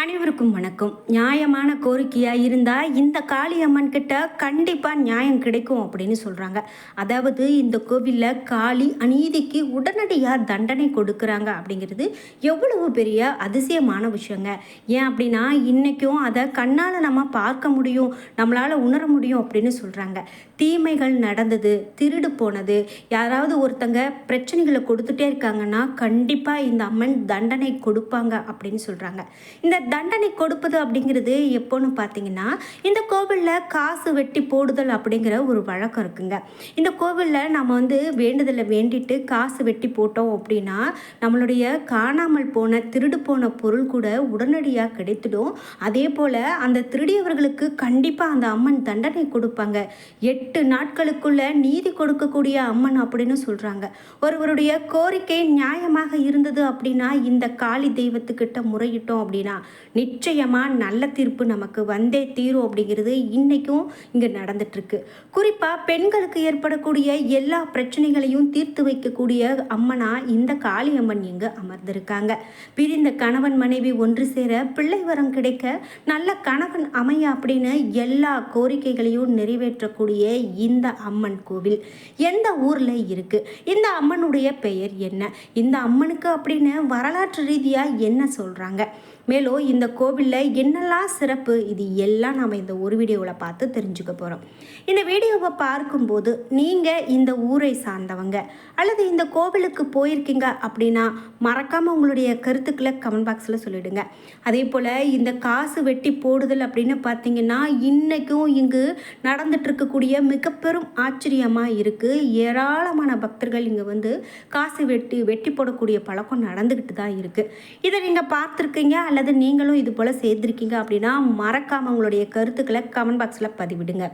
அனைவருக்கும் வணக்கம். நியாயமான கோரிக்கையாக இருந்தால் இந்த காளியம்மன் கிட்ட கண்டிப்பாக நியாயம் கிடைக்கும் அப்படின்னு சொல்கிறாங்க அதாவது இந்த கோவிலில் காளி அநீதிக்கு உடனடியாக தண்டனை கொடுக்குறாங்க அப்படிங்கிறது எவ்வளவு பெரிய அதிசயமான விஷயங்க. ஏன் அப்படின்னா இன்றைக்கும் அதை கண்ணால் நம்ம பார்க்க முடியும் நம்மளால் உணர முடியும் அப்படின்னு சொல்கிறாங்க தீமைகள் நடந்தது திருடு போனது யாராவது ஒருத்தங்க பிரச்சனைகளை கொடுத்துட்டே இருக்காங்கன்னா கண்டிப்பாக இந்த அம்மன் தண்டனை கொடுப்பாங்க அப்படின்னு சொல்கிறாங்க இந்த தண்டனை கொடுப்பது அப்படிங்கிறது எப்போன்னு பார்த்தீங்கன்னா இந்த கோவிலில் காசு வெட்டி போடுதல் அப்படிங்கிற ஒரு வழக்கம் இருக்குங்க. இந்த கோவிலில் நம்ம வந்து வேண்டுதலை வேண்டிட்டு காசு வெட்டி போட்டோம் அப்படின்னா நம்மளுடைய காணாமல் போன திருடு போன பொருள் கூட உடனடியாக கிடைத்துடும். அதே போல் அந்த திருடியவர்களுக்கு கண்டிப்பாக அந்த அம்மன் தண்டனை கொடுப்பாங்க. எட்டு நாட்களுக்குள்ள நீதி கொடுக்கக்கூடிய அம்மன் அப்படின்னு சொல்கிறாங்க ஒருவருடைய கோரிக்கை நியாயமாக இருந்தது அப்படின்னா இந்த காளி தெய்வத்துக்கிட்ட முறையிட்டோம் அப்படின்னா நிச்சயமாக நல்ல தீர்ப்பு நமக்கு வந்தே தீரும் அப்படிங்கிறது இன்றைக்கும் இங்கே நடந்துட்டுருக்கு. குறிப்பாக பெண்களுக்கு ஏற்படக்கூடிய எல்லா பிரச்சனைகளையும் தீர்த்து வைக்கக்கூடிய அம்மனாக இந்த காளி அம்மன் இங்கே அமர்ந்திருக்காங்க. பிரிந்த கணவன் மனைவி ஒன்று சேர பிள்ளை வரம் கிடைக்க நல்ல கணவன் அமைய அப்படின்னு எல்லா கோரிக்கைகளையும் நிறைவேற்றக்கூடிய இந்த அம்மன் கோவில் எந்த ஊரில் இருக்கு? இந்த அம்மனுடைய பெயர் என்ன? இந்த அம்மனுக்கு அப்படின்னு வரலாற்று ரீதியாக என்ன சொல்கிறாங்க மேலும் இந்த கோவிலில் என்னெல்லாம் சிறப்பு இது எல்லாம் நாம் இந்த ஒரு வீடியோவில் பார்த்து தெரிஞ்சுக்க போகிறோம் இந்த வீடியோவை பார்க்கும்போது நீங்கள் இந்த ஊரை சார்ந்தவங்க அல்லது இந்த கோவிலுக்கு போயிருக்கீங்க அப்படின்னா மறக்காமல் உங்களுடைய கருத்துக்களை கமெண்ட் பாக்ஸில் சொல்லிடுங்க. அதே போல் இந்த காசு வெட்டி போடுதல் அப்படின்னு பார்த்தீங்கன்னா இன்றைக்கும் இங்கு நடந்துட்டுருக்கக்கூடிய மிக பெரும் ஆச்சரியமாக இருக்குது ஏராளமான பக்தர்கள் இங்கே வந்து காசு வெட்டி வெட்டி போடக்கூடிய பழக்கம் நடந்துக்கிட்டு தான் இருக்குது இதை நீங்கள் பார்த்துருக்கீங்க அல்லது நீங்களும் இது போல் செய்திருக்கீங்க அப்படின்னா மறக்காமல் உங்களுடைய கருத்துக்களை கமெண்ட் பாக்ஸில் பதிவிடுங்க.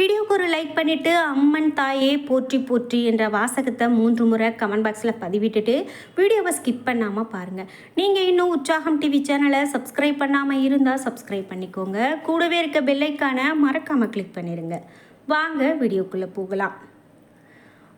வீடியோக்கு ஒரு லைக் பண்ணிவிட்டு அம்மன் தாயே போற்றி போற்றி என்ற வாசகத்தை மூன்று முறை கமெண்ட் பாக்ஸில் பதிவிட்டுட்டு வீடியோவை ஸ்கிப் பண்ணாமல் பாருங்கள் நீங்கள் இன்னும் உற்சாகம் டிவி சேனலை சப்ஸ்கிரைப் பண்ணாமல் இருந்தால் சப்ஸ்கிரைப் பண்ணிக்கோங்க. கூடவே இருக்க பெல்லைக்கான மறக்காமல் கிளிக் பண்ணிடுங்க வாங்க வீடியோக்குள்ளே போகலாம்.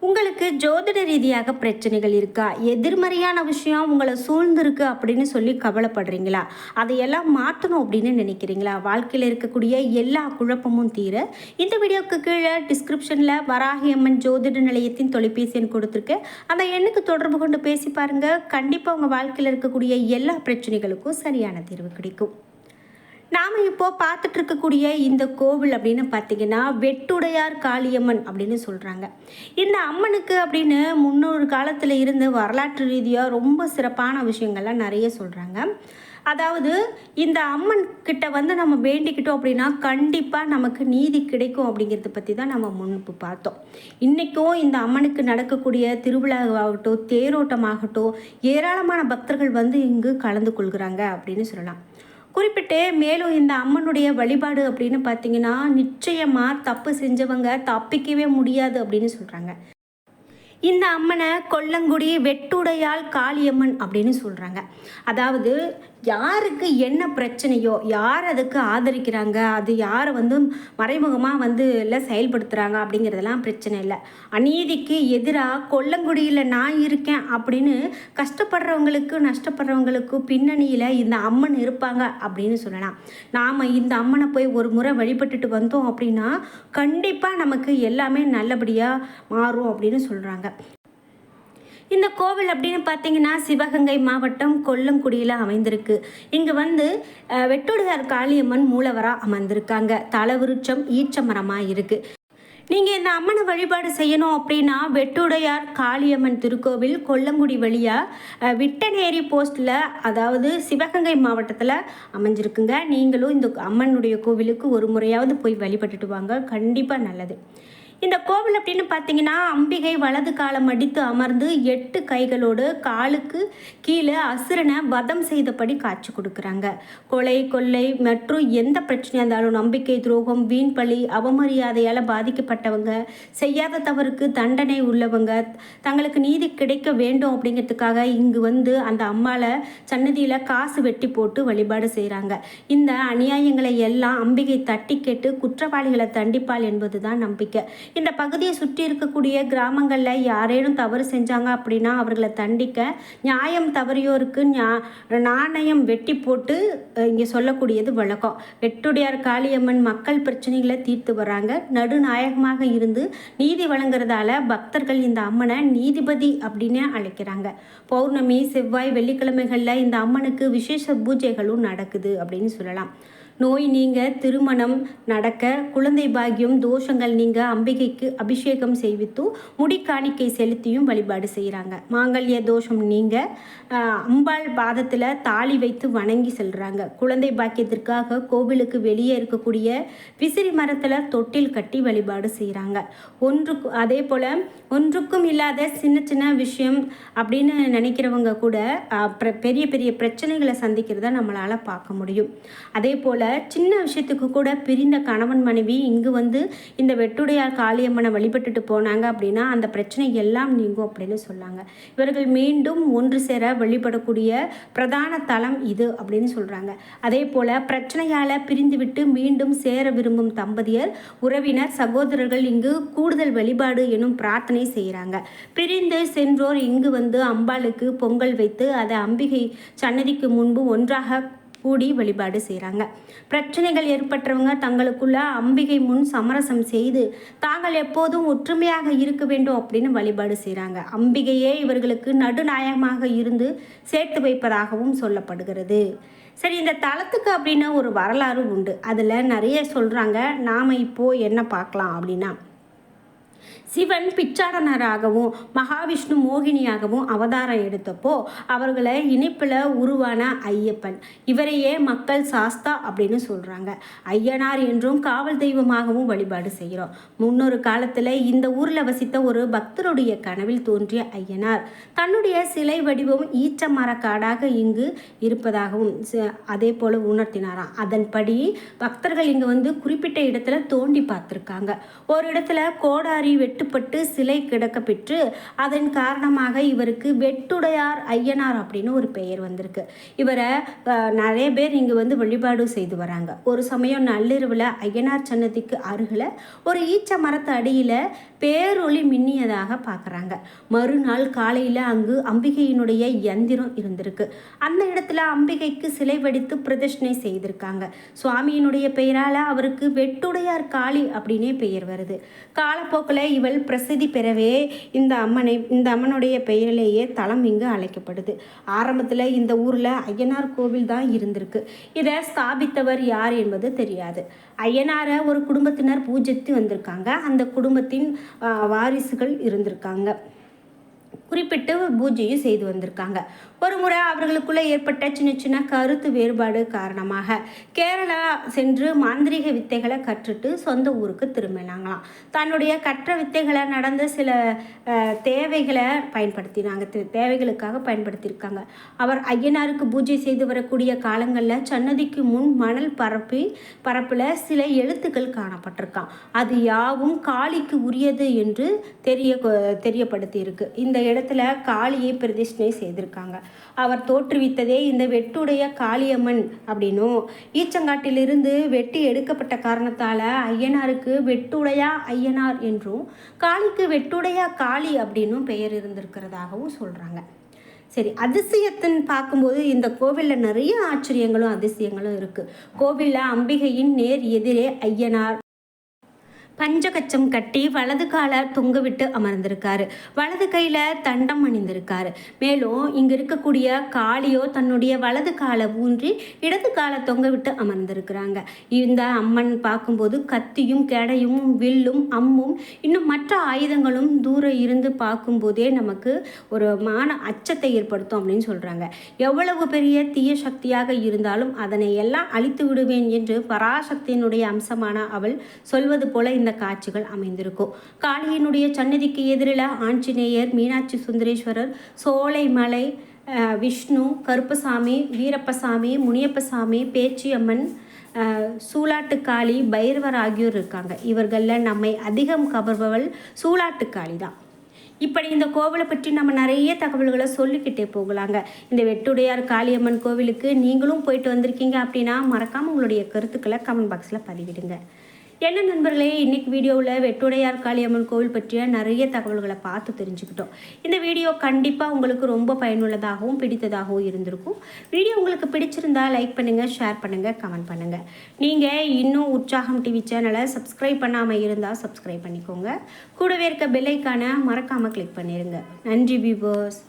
உங்களுக்கு ஜோதிட ரீதியாக பிரச்சனைகள் இருக்கா? எதிர்மறையான விஷயம் உங்களை சூழ்ந்திருக்கு அப்படின்னு சொல்லி கவலைப்படுறீங்களா? அதையெல்லாம் மாற்றணும் அப்படின்னு நினைக்கிறீங்களா? வாழ்க்கையில் இருக்கக்கூடிய எல்லா குழப்பமும் தீர இந்த வீடியோக்கு கீழே டிஸ்கிரிப்ஷனில் வராகி அம்மன் ஜோதிட நிலையத்தின் தொலைபேசி எண் கொடுத்துருக்கேன் அந்த எண்ணுக்கு தொடர்பு கொண்டு பேசி பாருங்கள் கண்டிப்பாக உங்கள் வாழ்க்கையில் இருக்கக்கூடிய எல்லா பிரச்சனைகளுக்கும் சரியான தீர்வு கிடைக்கும். நாம் இப்போ பார்த்துட்டு இருக்கக்கூடிய இந்த கோவில் அப்படின்னு பார்த்தீங்கன்னா வெட்டுடையார் காளியம்மன் அப்படின்னு சொல்கிறாங்க இந்த அம்மனுக்கு அப்படின்னு முன்னொரு காலத்தில் இருந்து வரலாற்று ரீதியாக ரொம்ப சிறப்பான விஷயங்கள்லாம் நிறைய சொல்கிறாங்க அதாவது இந்த அம்மன் கிட்ட வந்து நம்ம வேண்டிக்கிட்டோம் அப்படின்னா கண்டிப்பாக நமக்கு நீதி கிடைக்கும் அப்படிங்கிறத பற்றி தான் நம்ம முன்னிப்பு பார்த்தோம். இன்றைக்கும் இந்த அம்மனுக்கு நடக்கக்கூடிய திருவிழாவாகட்டும் தேரோட்டமாகட்டும் ஏராளமான பக்தர்கள் வந்து இங்கு கலந்து கொள்கிறாங்க அப்படின்னு சொல்லலாம். குறிப்பிட்டு மேலும் இந்த அம்மனுடைய வழிபாடு அப்படின்னு பார்த்தீங்கன்னா நிச்சயமாக தப்பு செஞ்சவங்க தப்பிக்கவே முடியாது அப்படின்னு சொல்கிறாங்க இந்த அம்மனை கொல்லங்குடி வெட்டுடையால் காளியம்மன் அப்படின்னு சொல்கிறாங்க அதாவது யாருக்கு என்ன பிரச்சனையோ யார் அதுக்கு ஆதரிக்கிறாங்க அது யாரை வந்து மறைமுகமாக வந்து இல்லை செயல்படுத்துகிறாங்க அப்படிங்கிறதெல்லாம் பிரச்சனை இல்லை. அநீதிக்கு எதிராக கொல்லங்குடியில் நான் இருக்கேன் அப்படின்னு கஷ்டப்படுறவங்களுக்கு நஷ்டப்படுறவங்களுக்கு பின்னணியில் இந்த அம்மன் இருப்பாங்க அப்படின்னு சொல்லலாம். நாம் இந்த அம்மனை போய் ஒரு முறை வழிபட்டுட்டு வந்தோம் அப்படின்னா கண்டிப்பாக நமக்கு எல்லாமே நல்லபடியாக மாறும் அப்படின்னு சொல்கிறாங்க இந்த கோவில் அப்படின்னு பார்த்தீங்கன்னா சிவகங்கை மாவட்டம் கொல்லங்குடியில் அமைந்திருக்கு. இங்கே வந்து அஹ், வெட்டுடையார் காளியம்மன் மூலவராக அமர்ந்திருக்காங்க. தலவிருச்சம் ஈச்ச மரமாக இருக்குது நீங்கள் இந்த அம்மனை வழிபாடு செய்யணும் அப்படின்னா வெட்டுடையார் காளியம்மன் திருக்கோவில் கொல்லங்குடி வழியாக விட்டநேரி போஸ்ட்டில் அதாவது சிவகங்கை மாவட்டத்தில் அமைஞ்சிருக்குங்க. நீங்களும் இந்த அம்மனுடைய கோவிலுக்கு ஒரு முறையாவது போய் வழிபட்டுட்டு வாங்க. கண்டிப்பாக நல்லது. இந்த கோவில் அப்படின்னு பார்த்தீங்கன்னா அம்பிகை வலது காலம் அடித்து அமர்ந்து எட்டு கைகளோடு காலுக்கு கீழே அசுரனை வதம் செய்தபடி காட்சி கொடுக்குறாங்க. கொலை கொள்ளை மற்றும் எந்த பிரச்சனையாக இருந்தாலும் நம்பிக்கை துரோகம் வீண் பழி அவமரியாதையால் பாதிக்கப்பட்டவங்க செய்யாத தவறுக்கு தண்டனை உள்ளவங்க தங்களுக்கு நீதி கிடைக்க வேண்டும் அப்படிங்கிறதுக்காக இங்கு வந்து அந்த அம்மாவை சன்னதியில் காசு வெட்டி போட்டு வழிபாடு செய்கிறாங்க இந்த அநியாயங்களை எல்லாம் அம்பிகை தட்டி கேட்டு குற்றவாளிகளை தண்டிப்பாள் என்பதுதான் நம்பிக்கை. இந்த பகுதியை சுற்றி இருக்கக்கூடிய கிராமங்களில் யாரேனும் தவறு செஞ்சாங்க அப்படின்னா அவர்களை தண்டிக்க நியாயம் தவறியோருக்கு ஞா நாணயம் வெட்டி போட்டு இங்கே சொல்லக்கூடியது வழக்கம். வெட்டுடையார் காளியம்மன் மக்கள் பிரச்சனைகளை தீர்த்து வராங்க நடுநாயகமாக இருந்து நீதி வழங்குறதால பக்தர்கள் இந்த அம்மனை நீதிபதி அப்படின்னு அழைக்கிறாங்க. பௌர்ணமி செவ்வாய் வெள்ளிக்கிழமைகளில் இந்த அம்மனுக்கு விசேஷ பூஜைகளும் நடக்குது அப்படின்னு சொல்லலாம். நோய் நீங்க திருமணம் நடக்க குழந்தை பாக்கியம் தோஷங்கள் நீங்க அம்பிகைக்கு அபிஷேகம் செய்வித்தும் முடி காணிக்கை செலுத்தியும் வழிபாடு செய்கிறாங்க மாங்கல்ய தோஷம் நீங்க அம்பாள் பாதத்தில் தாலி வைத்து வணங்கி செல்கிறாங்க குழந்தை பாக்கியத்திற்காக கோவிலுக்கு வெளியே இருக்கக்கூடிய விசிறி மரத்தில் தொட்டில் கட்டி வழிபாடு செய்கிறாங்க ஒன்றுக்கு அதே போல் ஒன்றுக்கும் இல்லாத சின்ன சின்ன விஷயம் அப்படின்னு நினைக்கிறவங்க கூட பெரிய பெரிய பிரச்சனைகளை சந்திக்கிறத நம்மளால் பார்க்க முடியும். அதே போல் சின்ன விஷயத்துக்கு கூட பிரிந்த கணவன் மனைவி இங்கு வந்து இந்த வெட்டுடையார் காளியம்மனை வழிபட்டுட்டு போனாங்க அப்படின்னா அந்த பிரச்சனை எல்லாம் நீங்கும் அப்படின்னு சொன்னாங்க. இவர்கள் மீண்டும் ஒன்று சேர வழிபடக்கூடிய பிரதான தலம் இது அப்படின்னு சொல்கிறாங்க அதே போல் பிரச்சனையால் பிரிந்துவிட்டு மீண்டும் சேர விரும்பும் தம்பதியர் உறவினர் சகோதரர்கள் இங்கு கூடுதல் வழிபாடு எனும் பிரார்த்தனை செய்கிறாங்க பிரிந்து சென்றோர் இங்கு வந்து அம்பாளுக்கு பொங்கல் வைத்து அதை அம்பிகை சன்னதிக்கு முன்பு ஒன்றாக கூடி வழிபாடு செய்கிறாங்க பிரச்சனைகள் ஏற்பட்டவங்க தங்களுக்குள்ள அம்பிகை முன் சமரசம் செய்து தாங்கள் எப்போதும் ஒற்றுமையாக இருக்க வேண்டும் அப்படின்னு வழிபாடு செய்கிறாங்க அம்பிகையே இவர்களுக்கு நடுநாயகமாக இருந்து சேர்த்து வைப்பதாகவும் சொல்லப்படுகிறது. சரி இந்த தளத்துக்கு அப்படின்னு ஒரு வரலாறு உண்டு. அதில் நிறைய சொல்கிறாங்க நாம் இப்போது என்ன பார்க்கலாம் அப்படின்னா சிவன் பிச்சாடனராகவும் மகாவிஷ்ணு மோகினியாகவும் அவதாரம் எடுத்தப்போ அவர்களை இனிப்பில் உருவான ஐயப்பன். இவரையே மக்கள் சாஸ்தா அப்படின்னு சொல்கிறாங்க ஐயனார் என்றும் காவல் தெய்வமாகவும் வழிபாடு செய்கிறோம். முன்னொரு காலத்தில் இந்த ஊரில் வசித்த ஒரு பக்தருடைய கனவில் தோன்றிய ஐயனார். தன்னுடைய சிலை வடிவம் ஈச்ச மரக்காடாக இங்கு இருப்பதாகவும் ச- அதே போல் உணர்த்தினாராம். அதன்படி பக்தர்கள் இங்கே வந்து குறிப்பிட்ட இடத்துல தோண்டி பார்த்துருக்காங்க. ஒரு இடத்துல கோடாரி வெட்டு வெட்டுப்பட்டு சிலை கிடக்க பெற்று அதன் காரணமாக இவருக்கு வெட்டுடையார் ஐயனார் அப்படின்னு ஒரு பெயர் வந்திருக்கு. இவரை நிறைய பேர் இங்கே வந்து வழிபாடு செய்து வராங்க. ஒரு சமயம் நள்ளிரவில் ஐயனார் சன்னதிக்கு அருகில் ஒரு ஈச்ச மரத்து அடியில் பேரொளி மின்னியதாக பார்க்குறாங்க மறுநாள் காலையில் அங்கு அம்பிகையினுடைய யந்திரம் இருந்திருக்கு. அந்த இடத்துல அம்பிகைக்கு சிலை வடித்து பிரதிஷ்டனை செய்திருக்காங்க. சுவாமியினுடைய பெயரால் அவருக்கு வெட்டுடையார் காளி அப்படின்னே பெயர் வருது. காலப்போக்கில் இவள் பிரசித்தி பெறவே இந்த அம்மனை இந்த அம்மனுடைய பெயரிலேயே தலம் இங்கு அழைக்கப்படுது. ஆரம்பத்தில் இந்த ஊரில் ஐயனார் கோவில் தான் இருந்திருக்கு. இதை ஸ்தாபித்தவர் யார் என்பது தெரியாது. ஐயனாரை ஒரு குடும்பத்தினர் பூஜித்து வந்திருக்காங்க. அந்த குடும்பத்தின் வாரிசுகள் இருந்திருக்காங்க. குறிப்பிட்டு பூஜையும் செய்து வந்திருக்காங்க. ஒரு முறை அவர்களுக்குள்ளே ஏற்பட்ட சின்ன சின்ன கருத்து வேறுபாடு காரணமாக கேரளா சென்று மாந்திரீக வித்தைகளை கற்றுட்டு சொந்த ஊருக்கு திரும்பினாங்களாம். தன்னுடைய கற்ற வித்தைகளை நடந்த சில தேவைகளை பயன்படுத்தினாங்க. தே- தேவைகளுக்காக பயன்படுத்தியிருக்காங்க. அவர் ஐயனாருக்கு பூஜை செய்து வரக்கூடிய காலங்களில் சன்னதிக்கு முன் மணல் பரப்பி பரப்பில் சில எழுத்துக்கள் காணப்பட்டிருக்கான் அது யாவும் காளிக்கு உரியது என்று தெரிய தெரியப்படுத்தியிருக்கு. இந்த இடத்துல காளியை பிரதிஷ்டனை செய்திருக்காங்க. அவர் தோற்றுவித்ததே இந்த வெட்டுடைய காளியம்மன் அப்படின்னும். ஈச்சங்காட்டிலிருந்து வெட்டி எடுக்கப்பட்ட காரணத்தால் ஐயனாருக்கு வெட்டுடையா ஐயனார் என்றும் காளிக்கு வெட்டுடையா காளி அப்படின்னும் பெயர் இருந்திருக்கிறதாகவும் சொல்கிறாங்க சரி அதிசயத்தின் பார்க்கும்போது இந்த கோவிலில் நிறைய ஆச்சரியங்களும் அதிசயங்களும் இருக்குது கோவிலில் அம்பிகையின் நேர் எதிரே ஐயனார் பஞ்சகச்சம் கட்டி வலது காலை தொங்கவிட்டு அமர்ந்திருக்காரு. வலது கையில் தண்டம் அணிந்திருக்காரு. மேலும் இங்கே இருக்கக்கூடிய காளியோ தன்னுடைய வலது காலை ஊன்றி இடது காலை தொங்க விட்டு அமர்ந்திருக்கிறாங்க. இந்த அம்மன் பார்க்கும்போது கத்தியும் கெடையும் வில்லும் அம்மும் இன்னும் மற்ற ஆயுதங்களும் தூரம் இருந்து பார்க்கும்போதே நமக்கு ஒரு மான அச்சத்தை ஏற்படுத்தும் அப்படின்னு சொல்கிறாங்க எவ்வளவு பெரிய தீய சக்தியாக இருந்தாலும் அதனை எல்லாம் அழித்து விடுவேன் என்று பராசக்தியினுடைய அம்சமான அவள் சொல்வது போல இந்த காட்சிகள் அமைந்திருக்கும். காளியினுடைய சன்னதிக்கு எதிரில் ஆஞ்சநேயர் மீனாட்சி சுந்தரேஸ்வரர் சோலைமலை விஷ்ணு கருப்பசாமி வீரப்பசாமி முனியப்பசாமி பேச்சியம்மன் சூலாட்டுக்காளி பைரவர் ஆகியோர் இருக்காங்க. இவர்களில் நம்மை அதிகம் கவர்பவள் சூலாட்டுக்காளி தான். இப்படி இந்த கோவிலை பற்றி நம்ம நிறைய தகவல்களை சொல்லிக்கிட்டே போகலாங்க. இந்த வெட்டுடையார் காளியம்மன் கோவிலுக்கு நீங்களும் போயிட்டு வந்திருக்கீங்க அப்படின்னா மறக்காமல் உங்களுடைய கருத்துக்களை கமெண்ட் பாக்ஸில் பதிவிடுங்க. என்ன நண்பர்களே இன்னைக்கு வீடியோவில் வெட்டுடையார் காளியம்மன் கோவில் பற்றிய நிறைய தகவல்களை பார்த்து தெரிஞ்சுக்கிட்டோம். இந்த வீடியோ கண்டிப்பாக உங்களுக்கு ரொம்ப பயனுள்ளதாகவும் பிடித்ததாகவும் இருந்திருக்கும். வீடியோ உங்களுக்கு பிடிச்சிருந்தா லைக் பண்ணுங்கள் ஷேர் பண்ணுங்கள் கமெண்ட் பண்ணுங்கள் நீங்கள் இன்னும் உற்சாகம் டிவி சேனலை சப்ஸ்கிரைப் பண்ணாமல் இருந்தால் சப்ஸ்கிரைப் பண்ணிக்கோங்க. கூடவே இருக்க பெல்லைக்கான மறக்காமல் கிளிக் பண்ணிடுங்க நன்றி பீபர்ஸ்